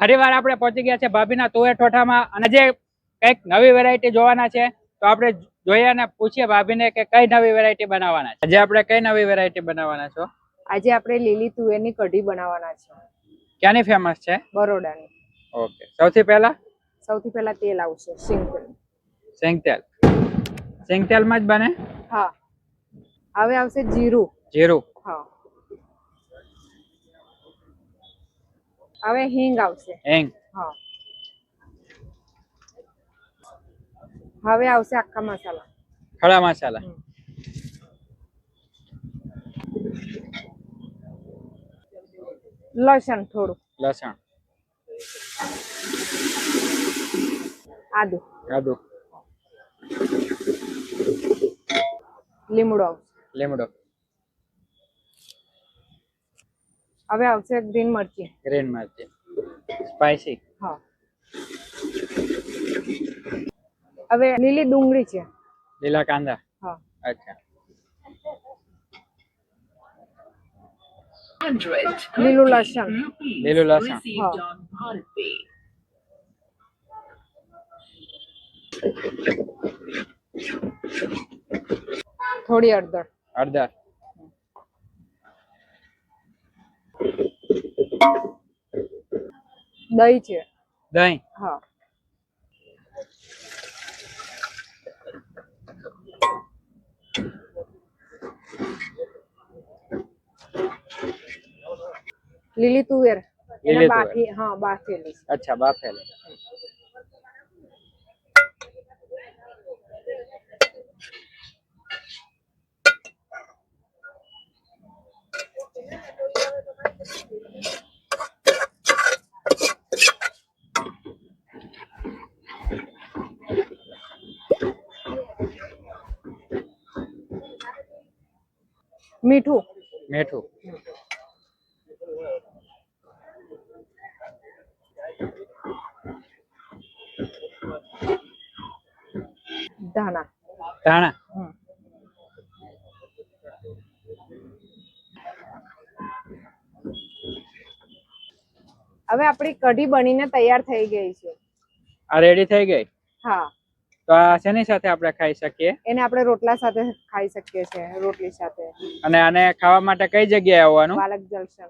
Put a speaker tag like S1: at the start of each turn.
S1: ફરીવાર આપણે પહોંચી ગયા છે ભાભીના તુવેર ઠોઠામાં. અને જે કંઈક નવી વેરાયટી જોવાના છે તો આપણે જોઈએ અને પૂછીએ ભાભીને કે કઈ નવી વેરાયટી બનાવવાના છે. આજે આપણે કઈ નવી વેરાયટી બનાવવાના છો?
S2: આજે આપણે લીલી તુવેરની કઢી બનાવવાના છે.
S1: ક્યાંની ફેમસ છે?
S2: બરોડાની.
S1: ઓકે. સૌથી પહેલા?
S2: સૌથી પહેલા તેલ આવશે સિંગ તેલ.
S1: સિંગતેલ સિંગતેલમાં જ બને?
S2: હા. હવે આવશે જીરું.
S1: જીરું.
S2: હા. હવે હિંગ આવશે.
S1: હિંગ.
S2: હા. હવે આવશે આખા મસાલા.
S1: ખડા મસાલા.
S2: લસણ થોડું.
S1: લસણ.
S2: આદુ.
S1: આદુ.
S2: લીમડો આવશે.
S1: લીમડો.
S2: હવે આવશે ગ્રીન મરચી.
S1: ગ્રીન મરચી. સ્પાઈસી
S2: હા. હવે લીલી ડુંગળી છે.
S1: લીલા કાંદા.
S2: હા.
S1: અચ્છા.
S2: લીલું લસણ.
S1: લીલું લસણ.
S2: થોડી હળદર.
S1: હળદર.
S2: દહીં છે.
S1: દહીં?
S2: હા. લીલી તુવેર. એને. બાફી હા બાફેલી.
S1: અચ્છા બાફેલી.
S2: મીઠું.
S1: મીઠું.
S2: ધાણા.
S1: ધાણા.
S2: હવે આપણી કઢી બનીને તૈયાર થઈ ગઈ છે.
S1: આ રેડી થઈ ગઈ?
S2: હા.
S1: તો આ શેની સાથે આપણે ખાઈ શકીએ?
S2: એને આપણે રોટલા સાથે ખાઈ શકીએ છીએ રોટલી સાથે.
S1: અને આને ખાવા માટે કઈ જગ્યાએ આવવાનું?
S2: બાલક જલસન